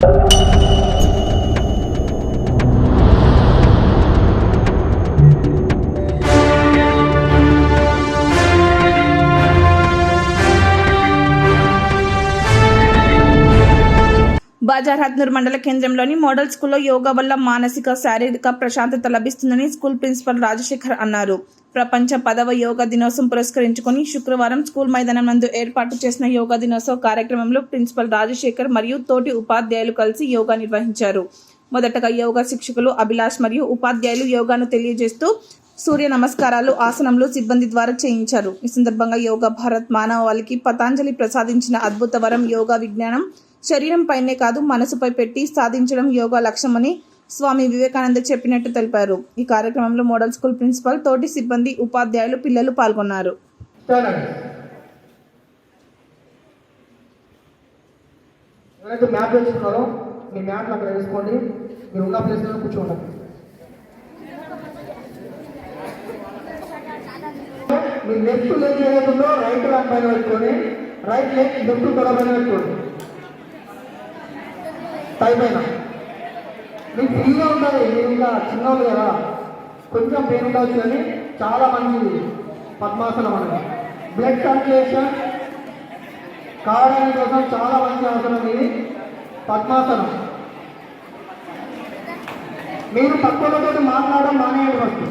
you. Hathnoor మండల కేంద్రంలోని model స్కూల్లో యోగా వల్ల మానసిక శారీరక ప్రశాంతత లభిస్తుందని స్కూల్ ప్రిన్సిపల్ రాజశేఖర్ అన్నారు. ప్రపంచ పదవ యోగా దినోత్సవం పురస్కరించుకొని శుక్రవారం స్కూల్ మైదానం నందు ఏర్పాటు చేసిన యోగా దినోత్సవ కార్యక్రమంలో ప్రిన్సిపల్ రాజశేఖర్ మరియు తోటి ఉపాధ్యాయులు కలిసి యోగా నిర్వహించారు. మొదటగా యోగా శిక్షకులు అభిలాష్ మరియు ఉపాధ్యాయులు యోగాను తెలియజేస్తూ సూర్య నమస్కారాలు ఆసనంలో సిబ్బంది ద్వారా చేయించారు. ఈ సందర్భంగా యోగా భారత్ మానవాళికి పతాంజలి ప్రసాదించిన అద్భుత వరం యోగా విజ్ఞానం శరీరం పైనే కాదు మనసుపై పెట్టి సాధించడం యోగా లక్ష్యమని స్వామి వివేకానంద చెప్పినట్టు తెలిపారు. ఈ కార్యక్రమంలో మోడల్ స్కూల్ ప్రిన్సిపల్ తోటి సిబ్బంది ఉపాధ్యాయులు పిల్లలు పాల్గొన్నారు. ఎవరైతే మ్యాప్ వేసుకున్నారో మీ మ్యాప్ అక్కడ వేసుకోండి. మీరు ఉన్న ప్లేస్లో కూర్చోండి. మీ లెఫ్ట్ లెగ్ ఏదైతుందో రైట్ లెగ్ పైన పెట్టుకొని రైట్ లెగ్ లెఫ్ట్ తొడ పైన పెట్టుకోండి. టైం అయినా మీకు ఫ్రీగా ఉంటుంది మీరు ఇంకా చిన్నవాళ్ళు కదా. కొంచెం పెయిన్ ఉండవచ్చు కానీ చాలా మంచిది పద్మాసనం అనేది. బ్లడ్ సర్క్యులేషన్ కావడానికి కోసం చాలా మంచి అవసరం ఇది. పద్మాసనం. మీరు తక్కువతో మాట్లాడడం మానేయండి ఫస్ట్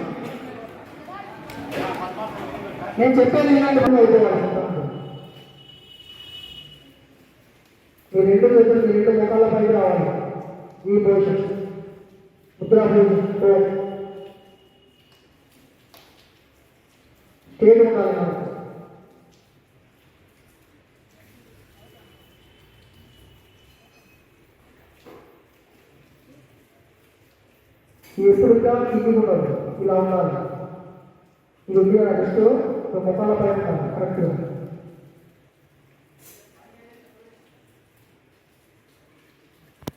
నేను చెప్పేది ఏంటంటే ఈ రెండు చేతులు ఈ రెండు ముఖాల పైకి రావాలి ఈ పొజిషన్ ముద్రా పొజిషన్ స్టేట్ ఉండాలి నాకు ఎప్పుడు ఇంకా కింది ఉండదు ఇలా ఉండాలి ఇది ఉంది జస్ట్ ముఖాల పైన కరెక్ట్